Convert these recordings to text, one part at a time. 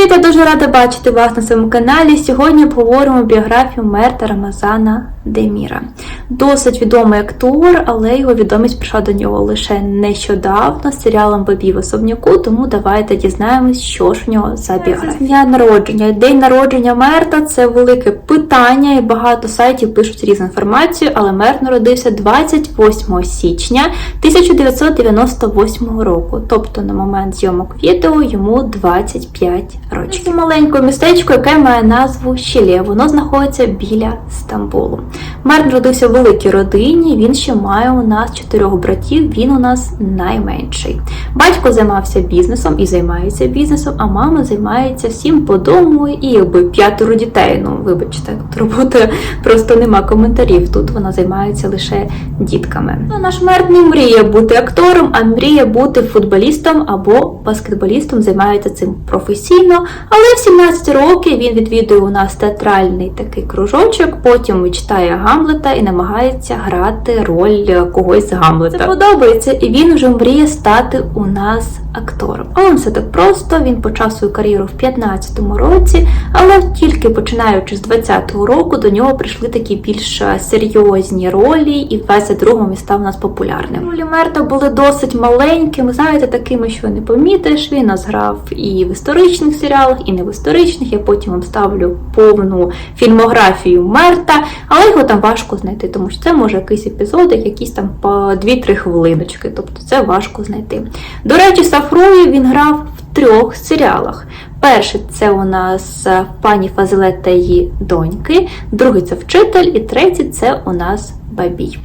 Привіт, я дуже рада бачити вас на своєму каналі. Сьогодні обговоримо біографію Мерта Рамазана Деміра. Досить відомий актор, але його відомість прийшла до нього лише нещодавно з серіалом Бабі в особняку, тому давайте дізнаємось, що ж в нього за біографія. Дня народження. День народження Мерта це велике питання, і багато сайтів пишуть різну інформацію, але Мерт народився 28 січня 1998 року. Тобто на момент зйомок відео йому 25 років. Це маленьке містечко, яке має назву Щелє. Воно знаходиться біля Стамбулу. Мерт народився в великій родині. Він ще має у нас чотирьох братів. Він у нас найменший. Батько займався бізнесом і займається бізнесом, а мама займається всім по дому і якби п'ятеро дітей. Ну, вибачте, тут роботи просто нема коментарів. Тут вона займається лише дітками. Ну, наш Мерт не мріє бути актором, а мріє бути футболістом або баскетболістом. Займається цим професійно. Але в 17 років він відвідує у нас театральний такий кружочок, потім читає Гамлета і намагається грати роль когось з Гамлета. Це подобається, і він вже мріє стати у нас актором. Але все так просто. Він почав свою кар'єру в 15-му році, але тільки починаючи з 20-го року до нього прийшли такі більш серйозні ролі, і в 22-му він став у нас популярним. Ролі Мерта були досить маленькими, знаєте, такими, що не помітиш. Він нас грав і в історичних серіалах, і не в історичних. Я потім вам ставлю повну фільмографію Мерта, але його там важко знайти, тому що це може якийсь епізод, якісь там по 2-3 хвилиночки. Тобто це важко знайти. До речі, Сафрою він грав в трьох серіалах. Перший це у нас е, пані Фазилет та її доньки, другий це вчитель, і третій це у нас бабій.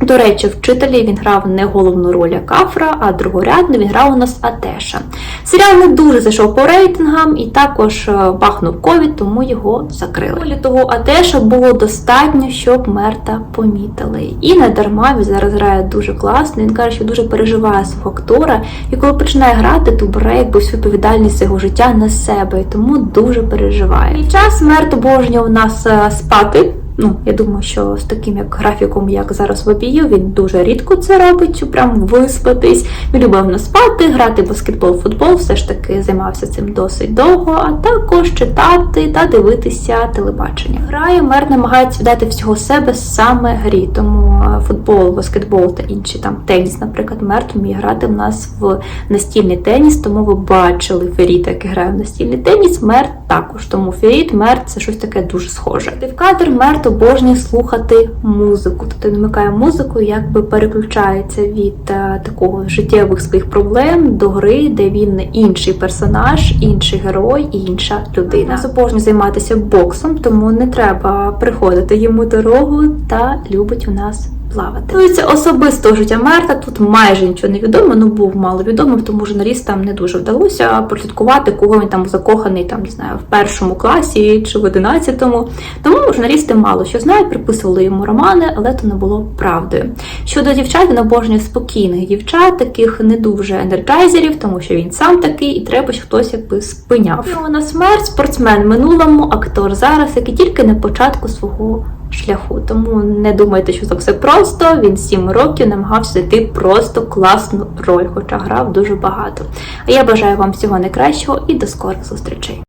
До речі, вчителі він грав не головну роль як Афра, а другорядну він грав у нас Атеша. Серіал не дуже зайшов по рейтингам і також е, бахнув ковід, тому його закрили. Ролі того Атеша було достатньо, щоб Мерта помітили. І не дарма він зараз грає дуже класно. Він каже, що дуже переживає свого актора, і коли починає грати, то бере всю відповідальність його життя на себе, і тому дуже переживає. І час Мерт у нас е, спати. Ну, я думаю, що з таким як графіком, як зараз в обію, він дуже рідко це робить, прям виспатись. Він любив не спати, грати баскетбол, футбол, все ж таки займався цим досить довго, а також читати та дивитися телебачення. Грає мер намагається віддати всього себе саме грі, тому е, футбол, баскетбол та інші там теніс, наприклад, мер вміє грати в нас в настільний теніс, тому ви бачили Феріт, який грає в настільний теніс, мер також. Тому Феріт, мер це щось таке дуже схоже. В кадр мер обожнює слухати музику. Тобто він вмикає музику, якби переключається від е, такого життєвих своїх проблем до гри, де він інший персонаж, інший герой і інша людина. Обожнює займатися боксом, тому не треба приходити йому дорогу та любить у нас. Плавати. Стосується особистого життя Мерта, тут майже нічого не відомо, ну був мало відомим, тому журналістам не дуже вдалося прослідкувати, кого він там закоханий, там не знаю, в першому класі чи в одинадцятому. Тому журналісти мало що знають, приписували йому романи, але то не було правдою. Щодо дівчат, він обожнює спокійних дівчат, таких не дуже енерджайзерів, тому що він сам такий, і треба, щоб хтось якби спиняв. Його на смерть, спортсмен минулому, актор зараз, який тільки на початку свого шляху. Тому не думайте, що це все просто. Він 7 років намагався знайти просто класну роль, хоча грав дуже багато. А я бажаю вам всього найкращого і до скорих зустрічей.